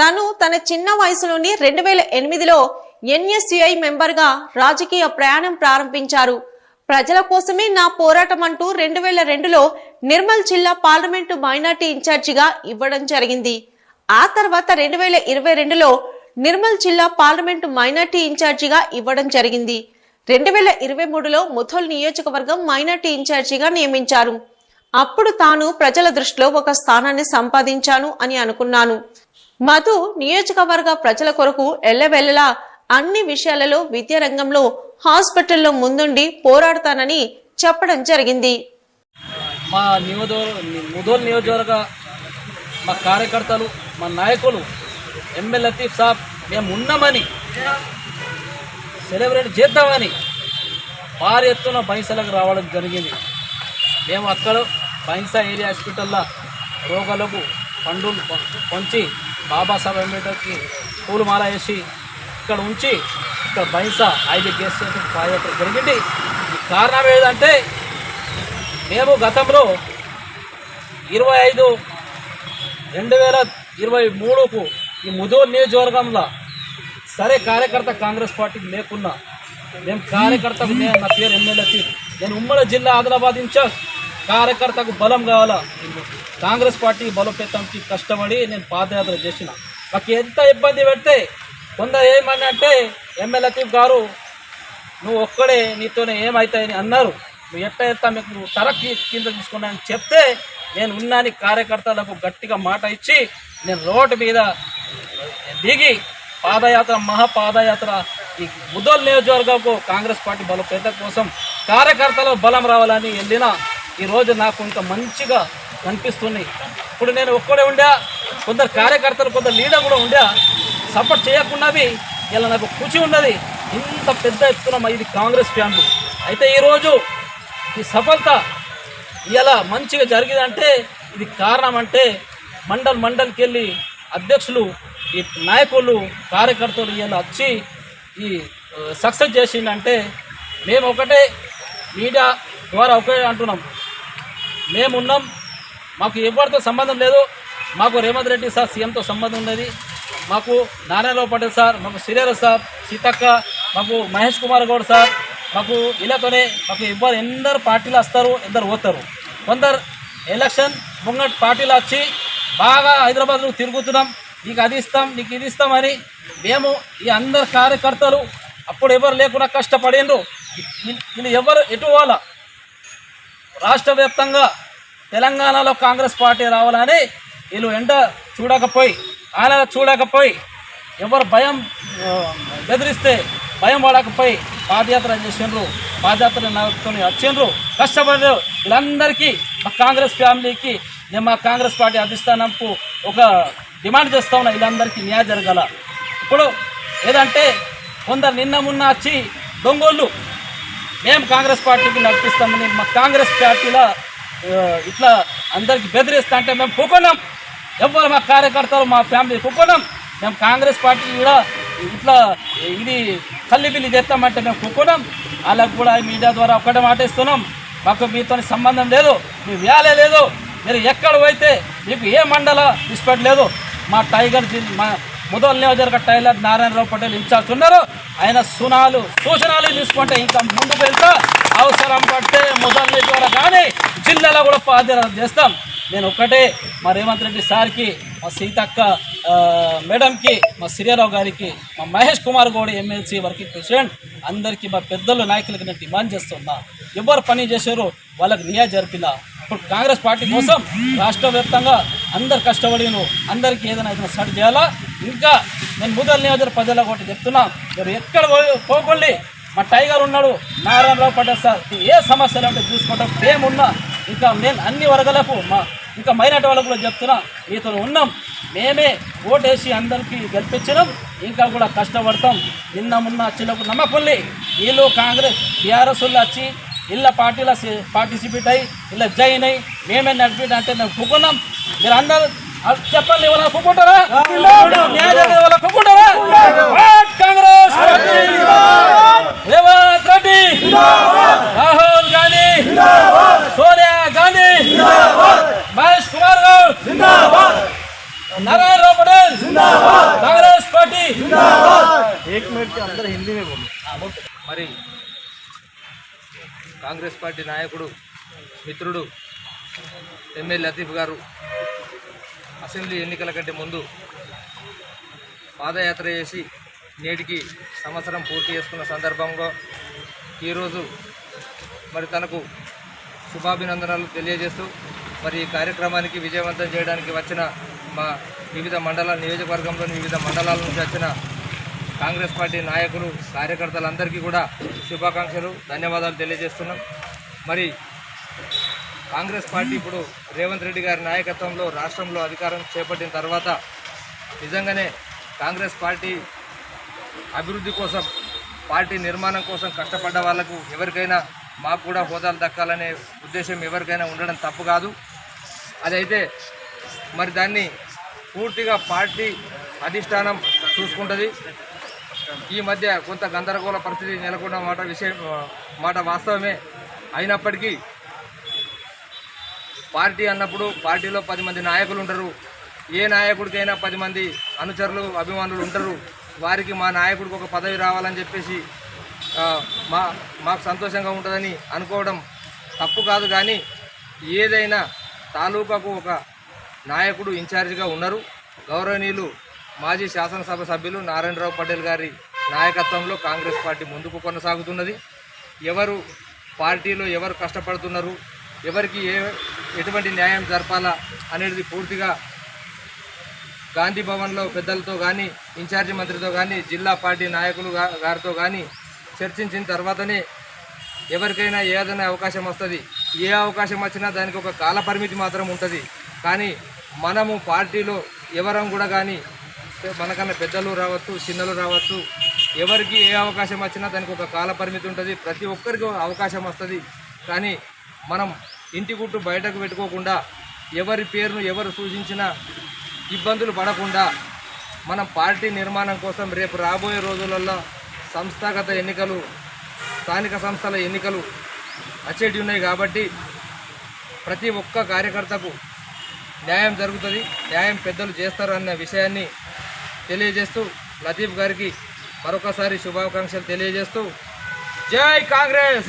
తను తన చిన్న వయసులోనే రెండు వేల ఎనిమిదిలో ఎన్ఎస్యుఐ మెంబర్గా రాజకీయ ప్రయాణం ప్రారంభించారు. ప్రజల కోసమే నా పోరాటం అంటూ రెండు వేల రెండులో నిర్మల్ జిల్లా పార్లమెంటు మైనార్టీ ఇన్ఛార్జిగా ఇవ్వడం జరిగింది. ఆ తర్వాత రెండు వేల ఇరవై రెండులో నిర్మల్ జిల్లా పార్లమెంటు మైనార్టీ ఇన్ఛార్జిగా ఇవ్వడం జరిగింది. రెండు వేల ఇరవై మూడులో ముథోల్ నియోజకవర్గం మైనార్టీ ఇన్ఛార్జిగా నియమించారు. అప్పుడు తాను ప్రజల దృష్టిలో ఒక స్థానాన్ని సంపాదించాను అని అనుకున్నాను. మధు నియోజకవర్గ ప్రజల కొరకు ఎల్లవెల్లలా అన్ని విషయాలలో విద్యా రంగంలో హాస్పిటల్లో ముందుండి పోరాడతానని చెప్పడం జరిగింది. మా నియోజక ముదోల్ నియోజకవర్గ మా కార్యకర్తలు మా నాయకులు ఎమ్మెల్యే లతీఫ్ సాబ్ మేము ఉన్నామని సెలబ్రేట్ చేద్దామని భారీ ఎత్తున బైంసలకు రావడం జరిగింది. మేము అక్కడ బైంసా ఏరియా హాస్పిటల్లో రోగులకు పండులు పంచి బాబాసాహెబ్ అంబేద్కర్కి పూలమాల వేసి ఇక్కడ ఉంచి ఇక్కడ బైంసా ఐదు గేస్ స్టేషన్ పాదయాత్ర జరిగింది. ఈ కారణం ఏదంటే మేము గతంలో ఇరవై ఐదు రెండు వేల ఇరవై మూడుకు ఈ ముదోర్ నియోజకవర్గంలో సరే కార్యకర్త కాంగ్రెస్ పార్టీకి లేకున్నా మేము కార్యకర్తకు నేను నా పేరు ఎమ్మెల్యే నేను ఉమ్మడి జిల్లా ఆదిలాబాద్ ఇన్ఛార్జ్. కార్యకర్తకు బలం కావాలా? కాంగ్రెస్ పార్టీ బలోపేతంకి కష్టపడి నేను పాదయాత్ర చేసిన. నాకు ఎంత ఇబ్బంది పెడితే కొందరు ఏమని అంటే ఎమ్మెల్యే లతీఫ్ గారు నువ్వు ఒక్కడే నీతోనే ఏమవుతాయని అన్నారు. నువ్వు ఎట్ట ఎత్తా మీకు నువ్వు తరక్కి కింద తీసుకున్నానని చెప్తే నేను ఉన్నాని కార్యకర్తలకు గట్టిగా మాట ఇచ్చి నేను రోడ్డు మీద దిగి పాదయాత్ర మహాపాదయాత్ర ఈ ముదోల్ నియోజకవర్గంకు కాంగ్రెస్ పార్టీ బలోపేత కోసం కార్యకర్తలు బలం రావాలని వెళ్ళిన ఈరోజు నాకు ఇంకా మంచిగా కనిపిస్తుంది ఇప్పుడు నేను ఒక్కడే ఉండా కొందరు కార్యకర్తలు కొందరు లీడర్ కూడా ఉండా సపోర్ట్ చేయకున్నవి ఇలా నాకు ఖుషి ఉన్నది. ఇంత పెద్ద ఎత్తున ఇది కాంగ్రెస్ ఫ్యామిలీ అయితే ఈరోజు ఈ సఫలత ఇలా మంచిగా జరిగిందంటే ఇది కారణం అంటే మండల్ మండల్కి వెళ్ళి అధ్యక్షులు ఈ నాయకులు కార్యకర్తలు ఇలా వచ్చి ఈ సక్సెస్ చేసిందంటే మేము ఒకటే మీడియా ద్వారా ఒకటే అంటున్నాం. మేమున్నాం. మాకు ఎవరితో సంబంధం లేదు. మాకు రేవంత్ రెడ్డి సార్ సీఎంతో సంబంధం ఉన్నది. మాకు నారాయణరావు పటేల్ సార్ మాకు శ్రీధర్ సార్ సీతక్క మాకు మహేష్ కుమార్ గౌడ్ సార్ మాకు ఇలాతోనే మాకు ఇవ్వరు ఎందరు పార్టీలు వస్తారు ఎందరు పోతారు కొందరు ఎలక్షన్ ముంగట్ పార్టీలు వచ్చి బాగా హైదరాబాద్లో తిరుగుతున్నాం. నీకు అది ఇస్తాం నీకు ఇది ఇస్తామని మేము ఈ అందరు కార్యకర్తలు అప్పుడు ఎవరు లేకుండా కష్టపడిండ్రు వీళ్ళు- ఎవరు ఎటు వాళ్ళ రాష్ట్ర వ్యాప్తంగా తెలంగాణలో కాంగ్రెస్ పార్టీ రావాలని వీళ్ళు ఎండ చూడకపోయి ఆయన చూడకపోయి ఎవరు భయం బెదిరిస్తే భయం పడకపోయి పాదయాత్ర చేసిండ్రు పాదయాత్ర నడుపుకొని వచ్చిండ్రు. కష్టపడ్డారు. వీళ్ళందరికీ మా కాంగ్రెస్ ఫ్యామిలీకి నేను మా కాంగ్రెస్ పార్టీ అధిష్టానంకు ఒక డిమాండ్ చేస్తా ఉన్నా వీళ్ళందరికీ న్యాయం జరగాల. ఇప్పుడు ఏదంటే కొందరు నిన్న మొన్న వచ్చి దొంగోళ్ళు మేము కాంగ్రెస్ పార్టీకి నడిపిస్తామని మా కాంగ్రెస్ పార్టీలో ఇట్లా అందరికి బెదిరిస్తా అంటే మేము కుక్కున్నాం ఎవ్వరు మా కార్యకర్తలు మా ఫ్యామిలీ కుక్కున్నాం మేము కాంగ్రెస్ పార్టీ కూడా ఇట్లా ఇది కల్లి బిల్లి చేస్తామంటే మేము కుక్కున్నాం వాళ్ళకు కూడా ఈ మీడియా ద్వారా ఒక్కటే మాట ఇస్తున్నాం. మాకు మీతో సంబంధం లేదు మీ వ్యాలే లేదు. మీరు ఎక్కడ పోయితే మీకు ఏ మండల ఇష్టపడి లేదు మా టైగర్ జిల్ మా ముదల్ నియోజకవర్గ టైలర్ నారాయణరావు పటేల్ ఇన్ఛార్జ్ ఉన్నారు. ఆయన సునాలు సూచనలు తీసుకుంటే ఇంకా ముందుకు వెళ్తా. అవసరం పడితే ముదల్ నియోజకవర్గ కానీ జిల్లాలో కూడా పాదయాత్ర చేస్తాం. నేను ఒక్కటే మా రేవంత్ రెడ్డి సార్కి మా సీతక్క మేడంకి మా సిరియారావు గారికి మా Mahesh Kumar Goud MLC working president అందరికీ మా పెద్దలు నాయకులకి నేను డిమాండ్ చేస్తున్నా. ఎవరు పని చేశారో వాళ్ళకి నియా జరిపిలా. ఇప్పుడు కాంగ్రెస్ పార్టీ కోసం రాష్ట్ర వ్యాప్తంగా అందరు కష్టపడిను అందరికీ ఏదైనా ఏదైనా సరి చేయాలా? ఇంకా నేను ముదల్ నియోజక ప్రజల ఒకటి చెప్తున్నా. మీరు ఎక్కడ పోకండి. మా టైగర్ ఉన్నాడు నారాయణరావు పటేల్ సార్. ఏ సమస్యలు అంటే చూసుకుంటాం ఏమున్నా ఇంకా నేను అన్ని వర్గాలకు మా ఇంకా మైనార్టీ వాళ్ళకు కూడా చెప్తున్నా. మీతో ఉన్నాం. మేమే ఓటేసి అందరికీ గెలిపించడం ఇంకా కూడా కష్టపడతాం. నిన్న మొన్న చిన్నకు నమ్మకంలే వీళ్ళు కాంగ్రెస్ టీఆర్ఎస్ వాళ్ళు వచ్చి ఇళ్ళ పార్టీలో పార్టిసిపేట్ అయ్యి ఇలా జాయిన్ అయ్యి మేమే నడిపి అంటే మేము కుక్కున్నాం మీరు అందరూ చెప్పండి ఇవాళ ఒప్పుకుంటారా? ఇవాళ ఒప్పుకుంటారా? కాంగ్రెస్ రేవంత్ రెడ్డి. రాహుల్ గాంధీ. సోనియా గాంధీ. మహేష్ కుమార్ గౌడ్. నారాయణ రావు పటేల్. కాంగ్రెస్ పార్టీ. మరి కాంగ్రెస్ పార్టీ నాయకుడు మిత్రుడు ఎమ్మెల్యే లతీఫ్ గారు అసెంబ్లీ ఎన్నికల కంటే ముందు పాదయాత్ర చేసి నేటికి సంవత్సరం పూర్తి చేసుకున్న సందర్భంలో ఈరోజు మరి తనకు శుభాభినందనలు తెలియజేస్తూ మరి ఈ కార్యక్రమానికి విజయవంతం చేయడానికి వచ్చిన మా వివిధ మండల నియోజకవర్గంలోని వివిధ మండలాల నుంచి వచ్చిన కాంగ్రెస్ పార్టీ నాయకులు కార్యకర్తలందరికీ కూడా శుభాకాంక్షలు ధన్యవాదాలు తెలియజేస్తున్నాం. మరి కాంగ్రెస్ పార్టీ ఇప్పుడు రేవంత్ రెడ్డి గారి నాయకత్వంలో రాష్ట్రంలో అధికారం చేపట్టిన తర్వాత నిజంగానే కాంగ్రెస్ పార్టీ అభివృద్ధి కోసం పార్టీ నిర్మాణం కోసం కష్టపడ్డ వాళ్ళకు ఎవరికైనా మాకు కూడా హోదాలు దక్కాలనే ఉద్దేశం ఎవరికైనా ఉండడం తప్పు కాదు. అదైతే మరి దాన్ని పూర్తిగా పార్టీ అధిష్టానం చూసుకుంటుంది. ఈ మధ్య కొంత గందరగోళ పరిస్థితి నెలకొన్న మాట విషయం మాట వాస్తవమే. అయినప్పటికీ పార్టీ అన్నప్పుడు పార్టీలో పది మంది నాయకులు ఉంటారు. ఏ నాయకుడికైనా పది మంది అనుచరులు అభిమానులు ఉంటారు. వారికి మా నాయకుడికి ఒక పదవి రావాలని చెప్పేసి మా మాకు సంతోషంగా ఉంటుందని అనుకోవడం తప్పు కాదు కానీ ఏదైనా తాలూకాకు ఒక నాయకుడు ఇన్ఛార్జిగా ఉన్నారు. గౌరవనీయులు మాజీ శాసనసభ సభ్యులు నారాయణరావు పటేల్ గారి నాయకత్వంలో కాంగ్రెస్ పార్టీ ముందుకు కొనసాగుతున్నది. ఎవరు పార్టీలో ఎవరు కష్టపడుతున్నారు? ఎవరికి ఏ ఎటువంటి న్యాయం జరపాలా అనేది పూర్తిగా గాంధీ భవన్లో పెద్దలతో కానీ ఇన్ఛార్జి మంత్రితో కానీ జిల్లా పార్టీ నాయకులు గారితో కానీ చర్చించిన తర్వాతనే ఎవరికైనా ఏదైనా అవకాశం వస్తుంది. ఏ అవకాశం వచ్చినా దానికి ఒక కాల పరిమితి మాత్రం ఉంటుంది. కానీ మనము పార్టీలో ఎవరం కూడా కానీ మనకన్నా పెద్దలు రావచ్చు చిన్నలు రావచ్చు ఎవరికి ఏ అవకాశం వచ్చినా దానికి ఒక కాల పరిమితి ఉంటుంది. ప్రతి ఒక్కరికి అవకాశం వస్తుంది. కానీ మనం ఇంటి గుట్టు బయటకు పెట్టుకోకుండా ఎవరి పేరును ఎవరు సూచించినా ఇబ్బందులు పడకుండా మనం పార్టీ నిర్మాణం కోసం రేపు రాబోయే రోజులలో సంస్థాగత ఎన్నికలు స్థానిక సంస్థల ఎన్నికలు వచ్చేటి ఉన్నాయి కాబట్టి ప్రతి ఒక్క కార్యకర్తకు న్యాయం జరుగుతుంది న్యాయం పెద్దలు చేస్తారు అన్న విషయాన్ని తెలియజేస్తూ లతీఫ్ గారికి మరొకసారి శుభాకాంక్షలు తెలియజేస్తూ జై కాంగ్రెస్.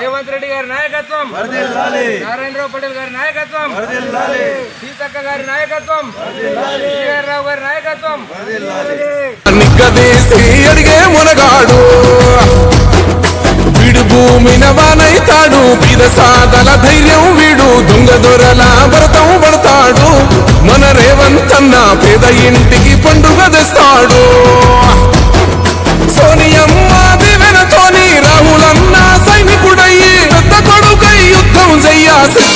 రేవంత్ రెడ్డి గారి నాయకత్వం. నారాయణరావు పటేల్ గారి నాయకత్వం. సీతక్క గారి నాయకత్వం. రావు గారి నాయకత్వం. అడిగే మునగాడు. వీడు భూమిన వానైతాడు. సాదల ధైర్యం వీడు. దొంగ దొరల భరతం పడతాడు. మన రేవంతన్న పేద ఇంటికి పండుగ తెస్తాడు.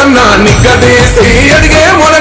సూర్యుడు మన అడిగే మొన